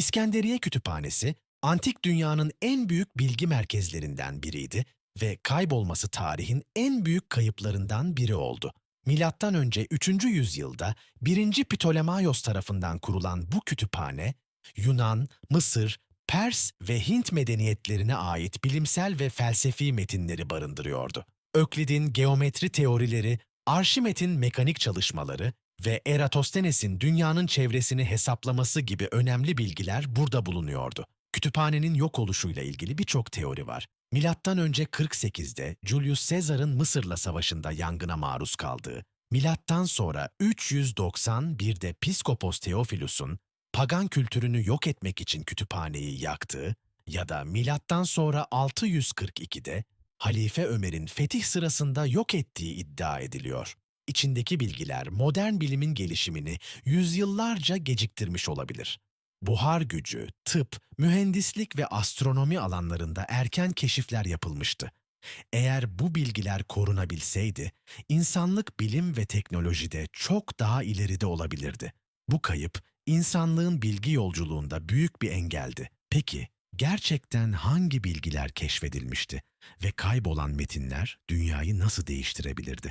İskenderiye Kütüphanesi, antik dünyanın en büyük bilgi merkezlerinden biriydi ve kaybolması tarihin en büyük kayıplarından biri oldu. Milattan önce 3. yüzyılda 1. Ptolemaios tarafından kurulan bu kütüphane, Yunan, Mısır, Pers ve Hint medeniyetlerine ait bilimsel ve felsefi metinleri barındırıyordu. Öklid'in geometri teorileri, Arşimet'in mekanik çalışmaları ve Eratosthenes'in dünyanın çevresini hesaplaması gibi önemli bilgiler burada bulunuyordu. Kütüphanenin yok oluşuyla ilgili birçok teori var. Milattan önce 48'de Julius Caesar'ın Mısır'la savaşında yangına maruz kaldığı, milattan sonra 391'de Piskopos Theophilus'un pagan kültürünü yok etmek için kütüphaneyi yaktığı ya da milattan sonra 642'de Halife Ömer'in fetih sırasında yok ettiği iddia ediliyor. İçindeki bilgiler modern bilimin gelişimini yüzyıllarca geciktirmiş olabilir. Buhar gücü, tıp, mühendislik ve astronomi alanlarında erken keşifler yapılmıştı. Eğer bu bilgiler korunabilseydi, insanlık bilim ve teknolojide çok daha ileride olabilirdi. Bu kayıp, insanlığın bilgi yolculuğunda büyük bir engeldi. Peki, gerçekten hangi bilgiler keşfedilmişti ve kaybolan metinler dünyayı nasıl değiştirebilirdi?